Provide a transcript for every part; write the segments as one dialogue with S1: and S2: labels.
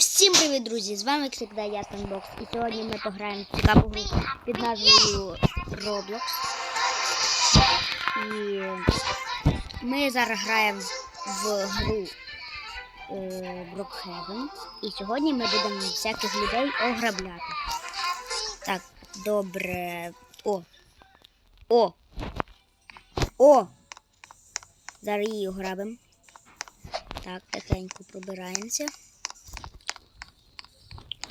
S1: всім привіт, друзі! З вами, як завжди, я Станбокс. І сьогодні ми пограємо в цікаву гру під назвою Roblox. І ми зараз граємо в гру е, Brookhaven. І сьогодні ми будемо всяких людей ограбляти. Так, добре. О! О! О! Зараз її ограбимо. Так, тихенько пробираємося.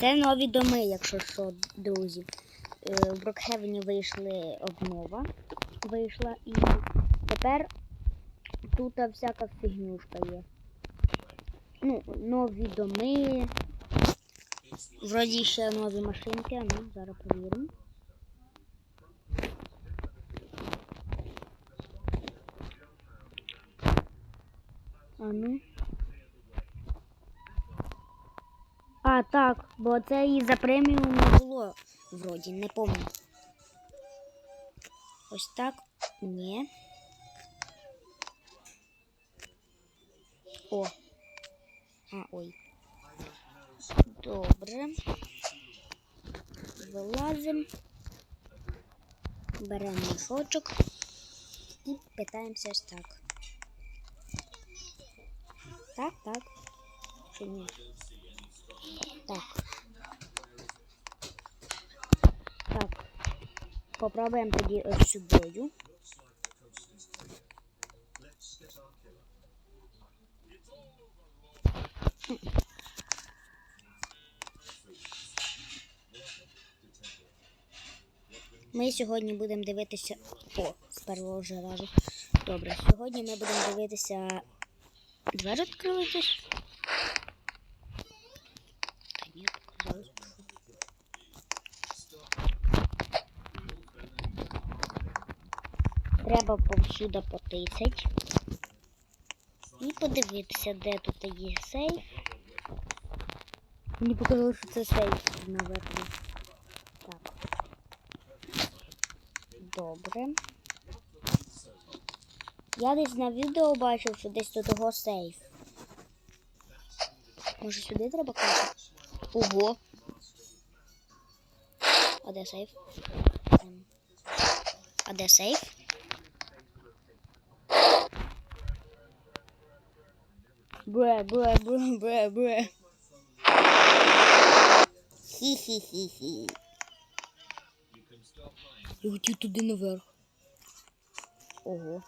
S1: Це нові доми, якщо що, друзі. Е, В Брокхевені вийшли обнова. Вийшла і тепер тут всяка фігнюшка є. Ну, нові доми. Вроді ще нові машинки, а ну, зараз перевіримо. А ну. А, так, бо це і за преміум не було вроді, не помню. Ось так. Ні. О. А, ой. Добре. Вилазимо. Беремо мішочок і питаємося ось так. Так, так. Чи ні? Так. Так. Попробуємо тоді ось сюдою. Ми сьогодні будемо дивитися. О, з першого вже разу. Добре, сьогодні ми будемо дивитися. Двері відкрилися? Та ні, показалось. Треба повсюди потицять. І подивитися, де тут є сейф. Мені показалось, що це сейф наверху. Так. Добре. Я десь на відео бачив, що десь тут його сейф. Може сюди треба класти? Ого. А де сейф? Ем. А де сейф? Бре, бре, бре, бре, бре. Хі-хі-хі-хі. Я хотів туди наверх. Ого.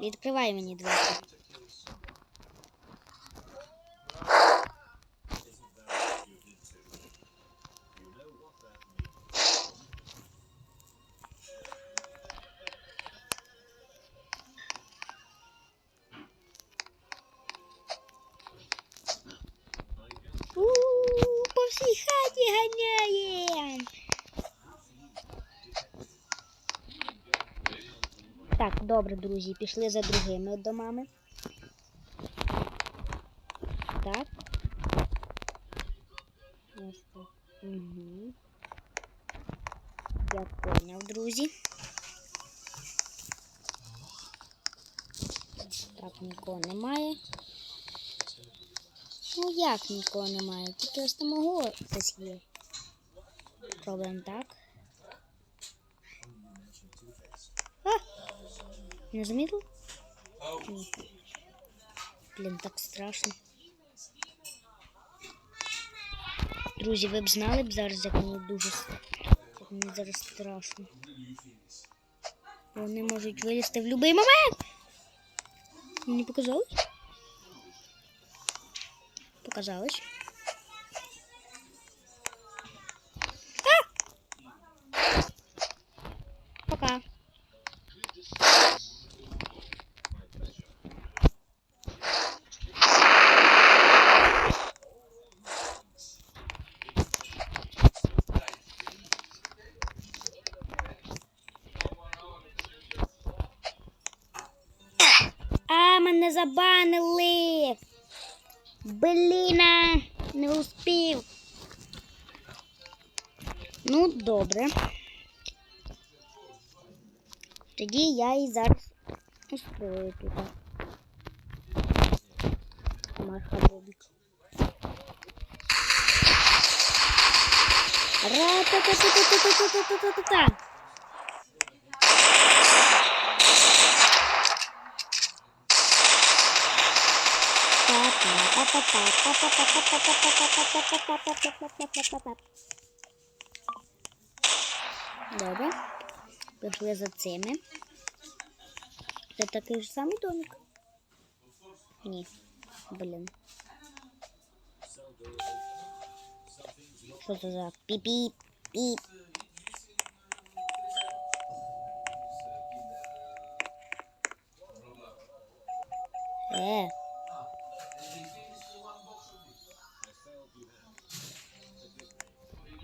S1: Відкривай мені двері. Добре, друзі, пішли за другими домами. Так. Ось так. Угу. Я поняв, друзі. Так, нікого немає. Ну як нікого немає? Тільки ось там хтось є. Пробуємо так. А! Не замітив? Блін, так страшно. Друзі, ви б знали б зараз, як мені дуже як мені зараз страшно. Вони можуть вилізти в будь-який момент. Мені показалось? Показалось. А! Пока. А, мене забанили. Бліна, не успів.
S2: Ну, добре. Тоді я і зараз устрою тут. Мархабобік. Ра-та-та-та-та-та-та-та-та-та-та. Добре. Пішли за цими. Це такий ж самий домик? Ні. Блін. Що це за піп-піп? Піп. Е.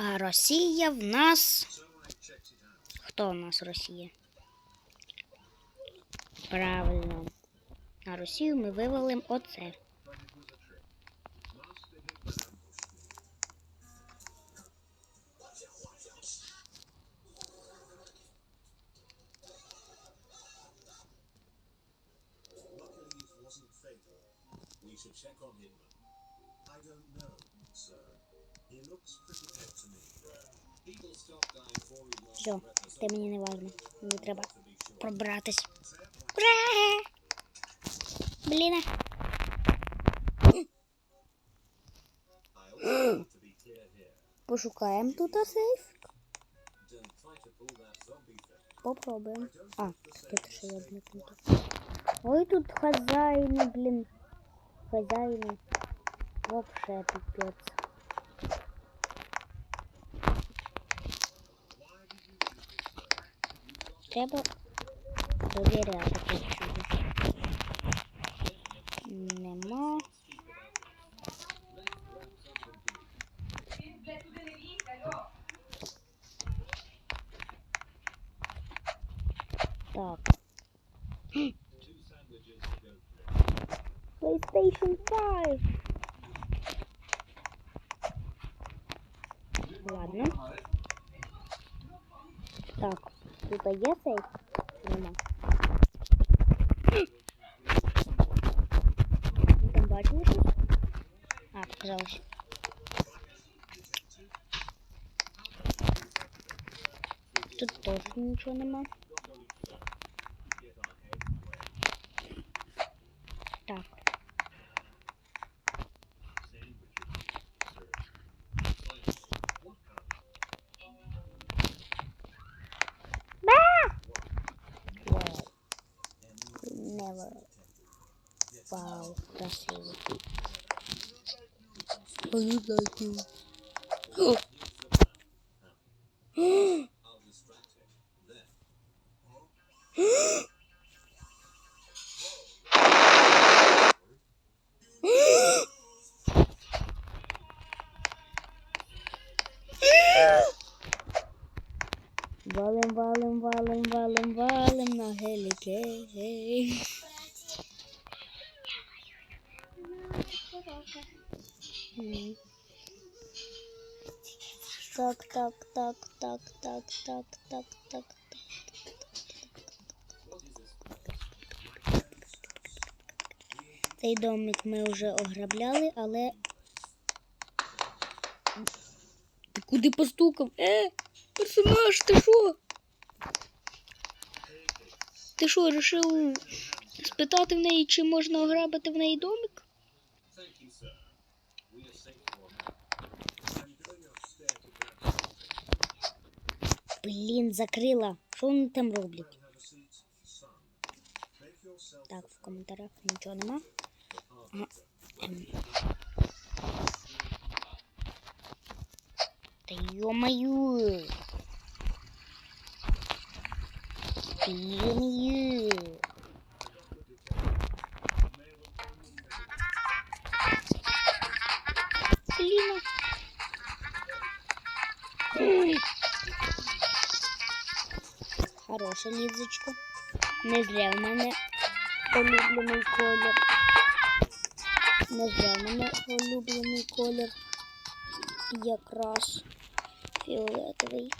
S2: А Росія в нас. Хто в нас Росія? Правильно. На Росію ми вивалимо оце.
S1: check on him. I don't know, sir.
S2: Все, Это мне не важно. Мені треба пробратись. Ура! Блін.
S1: А.
S2: Пошукаємо тут сейф. Попробуем. А, это же я блин. Ой, тут хозяины, блин. Хозяины. Вообще пипец. Треба довіряти. Нема. Так. Тут є сейф? Нема. Ви там бачили щось? А, показалось. Тут теж нічого нема. Wow, that's oh, you. I look like you. Oh. Так, так, так, так, так, так, так, так, так. Цей домик ми вже ограбляли, але. Ти куди постукав? Е, персонаж, ти що? Ти що, вирішив спитати в неї, чи можна ограбити в неї домик? Блин, закрыла. Что он там роблять? Так, в комментариях ничего нема. Ага. Та йо-маю! Йо-маю! Хороша лізочка. Не зря в мене улюблений колір. Не зря в мене улюблений колір. Якраз фіолетовий.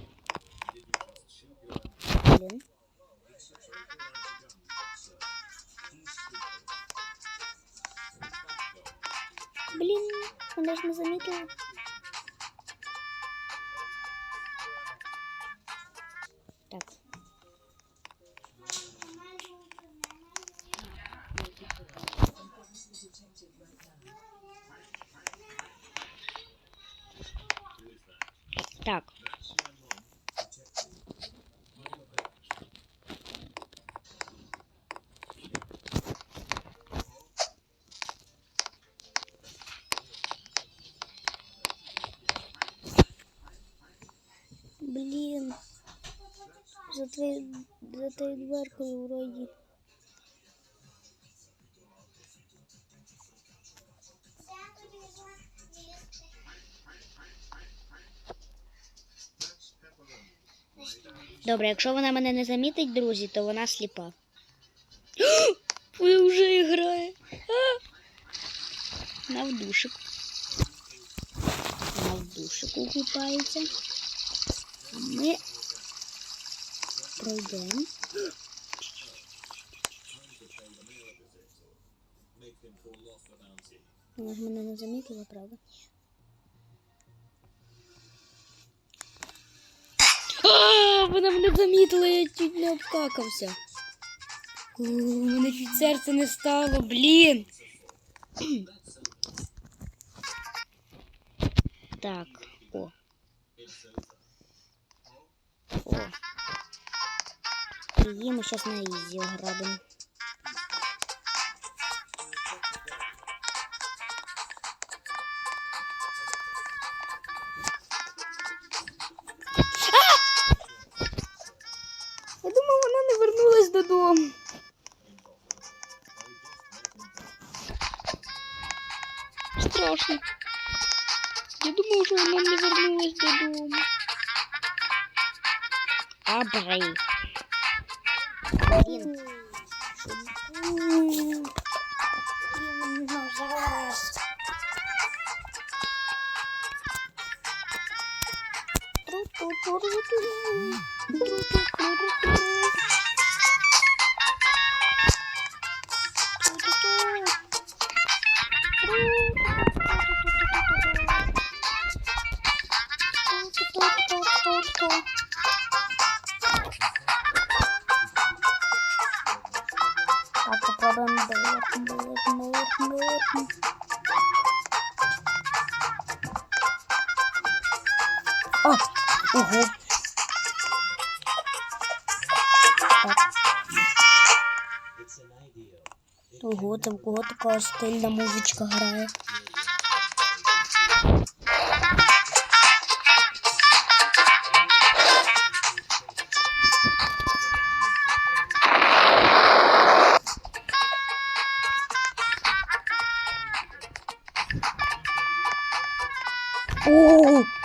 S2: Блін. Блін, вона ж не замітила. Так. Так. Блін. За твоєю за твоєю дверкою вроді. Добре, якщо вона мене не замітить, друзі, то вона сліпа. Ви вже грає. А! Вона в душик. Вона в душику купається. А ми пройдемо. Вона ж мене не замітила, правда? А, вона мене помітила, я чуть не обкакався. У мене чуть серце не стало, блін. Так, о. О. Її зараз на ізі ограбимо. Ого. Ого, в кого така стильна музичка грає. О!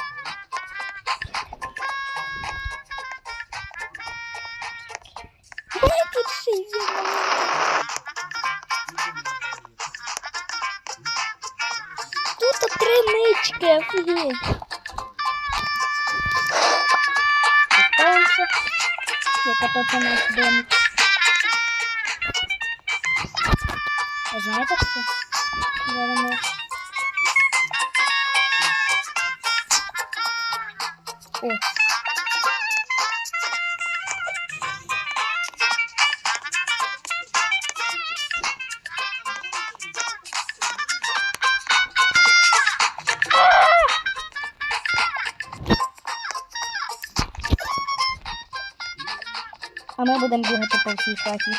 S2: А ми будемо бігати по всій хаті.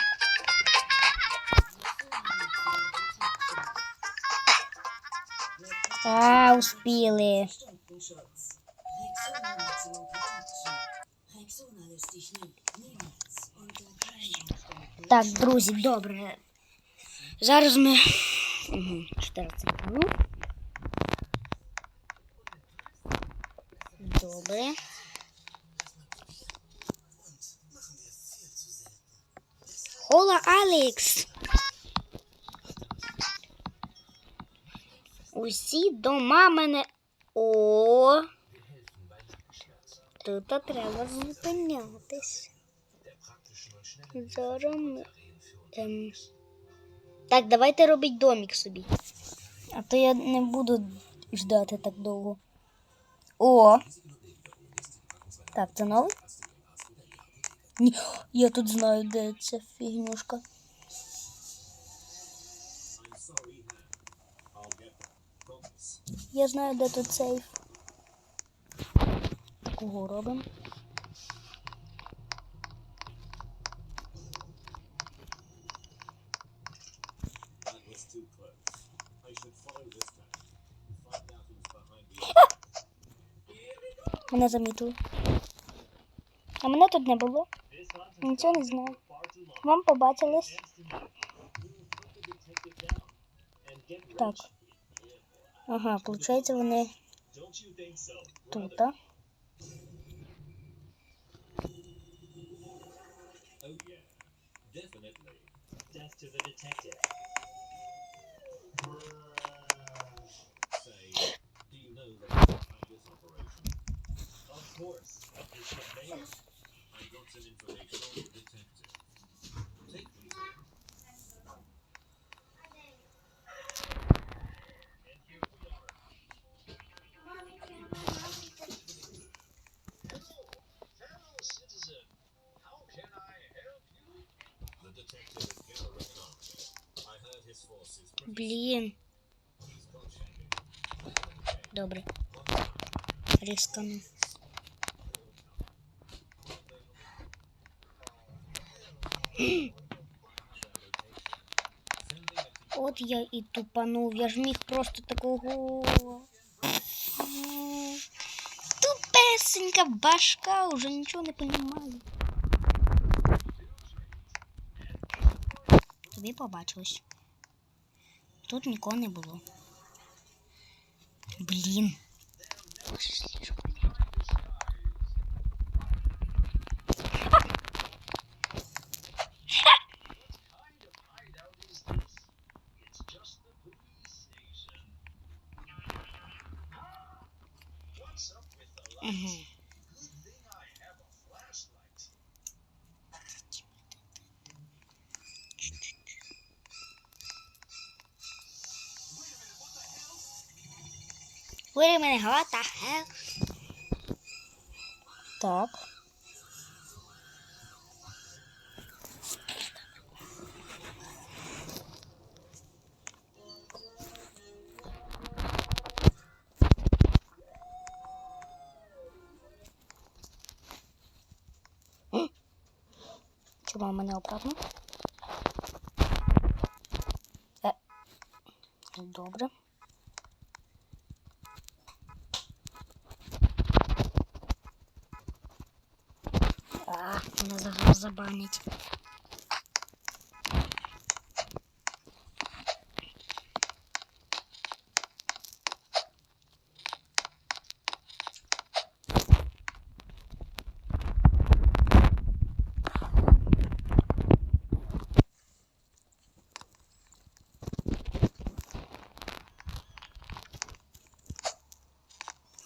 S2: А, успіли.
S1: Так, друзі, добре. Зараз ми. Угу, 14 Усі дома мене. О. Тут треба зупинятись. Зараз. Ем... Так, давайте робити домик собі. А то я не буду ждати так довго. О! Так, це новий? Ні, я тут знаю, де ця фігнюшка. Я знаю, де тут сейф. Кого робимо? Мене замітили. А мене тут не було. Нічого не знаю. Вам побачились. Так. Ага, виходить, вони тут.
S2: Oh operation?
S3: Of course.
S2: I got some information on the detective. force is pretty
S1: Блін.
S2: He's gone checking.
S1: Добре. Рискану. От я і тупанув. Я ж міг просто такого. М, Тупесенька башка, уже нічого не понімаю. Тобі побачилось. Тут нікого не було. Блін. Wait a minute, what the hell? Так. Чому мене обратно? Е. Добре. А, забанять.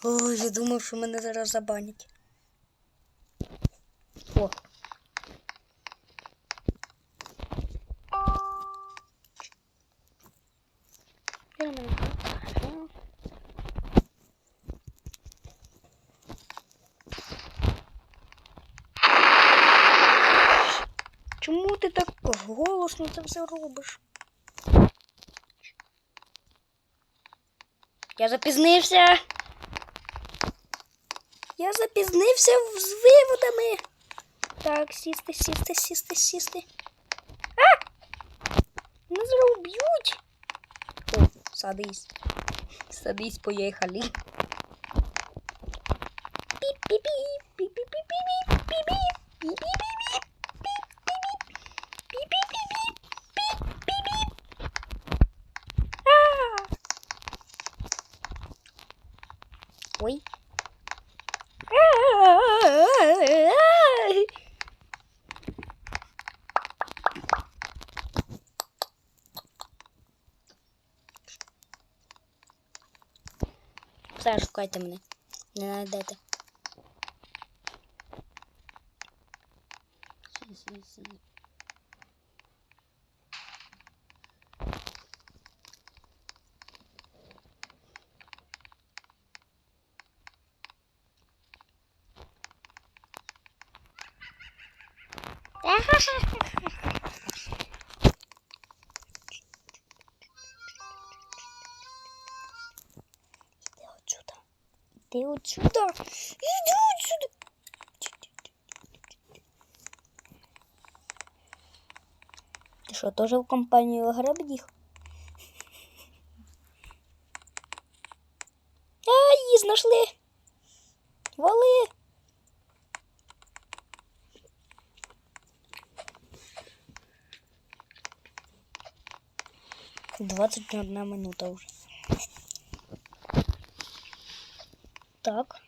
S1: Ой, я думав, що мене зараз забанять. О. Я мене покажу. Чому ти так голосно це все робиш? Я запізнився. Я запізнився з виводами. Так, сісти, сісти, сісти, сісти. А! Нас зараз уб'ють. О, садись. Садись, поїхали. Все, шукайте мене. Не знайдете. Щас, Іди отсюда. Іди отсюда. Ти що, теж в компанію грабдіх? А, її знайшли. Вали. Двадцать одна минута уже. Так.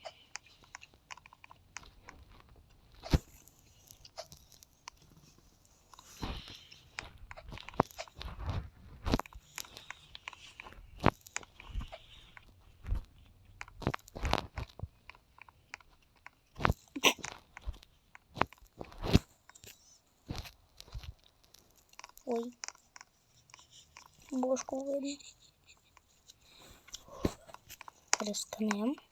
S1: Ой. Бошку видно. Перестанемо.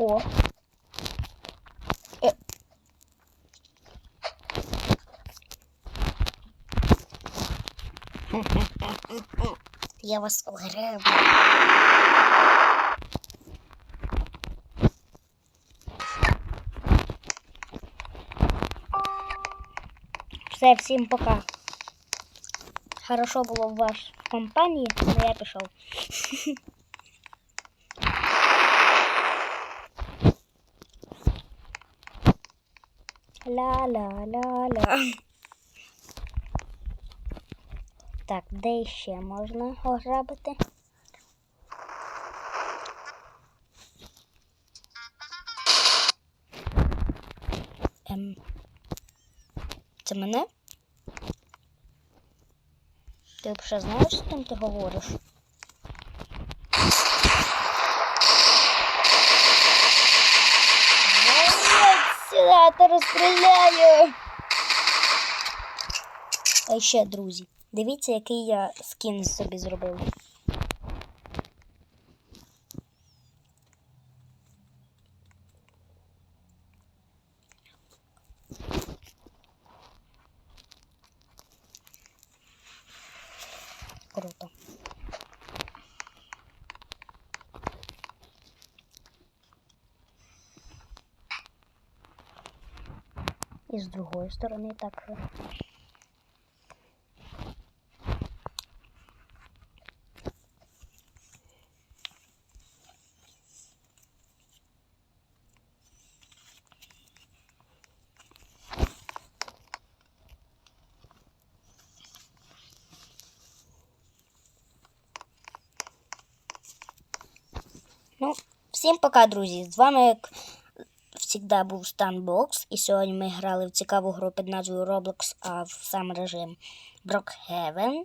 S1: О. Е. Я вас огребу. Все, всім пока. Хорошо було в вашій компанії, але я пішов. Ля-ля-ля-ля. Так, де ще можна ограбити? Ем. Це мене? Ти взагалі знаєш, з ким ти говориш? Молодець, сюди, то розстріляю. А ще, друзі, дивіться, який я скін собі зробив. І з другої сторони так. же. Ну, всім пока, друзі. З вами, як завжди, був Станбокс. І сьогодні ми грали в цікаву гру під назвою Roblox, а в сам режим Brookhaven.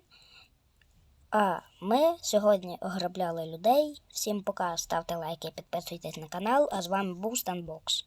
S1: А ми сьогодні ограбляли людей. Всім пока, ставте лайки, підписуйтесь на канал. А з вами був Станбокс.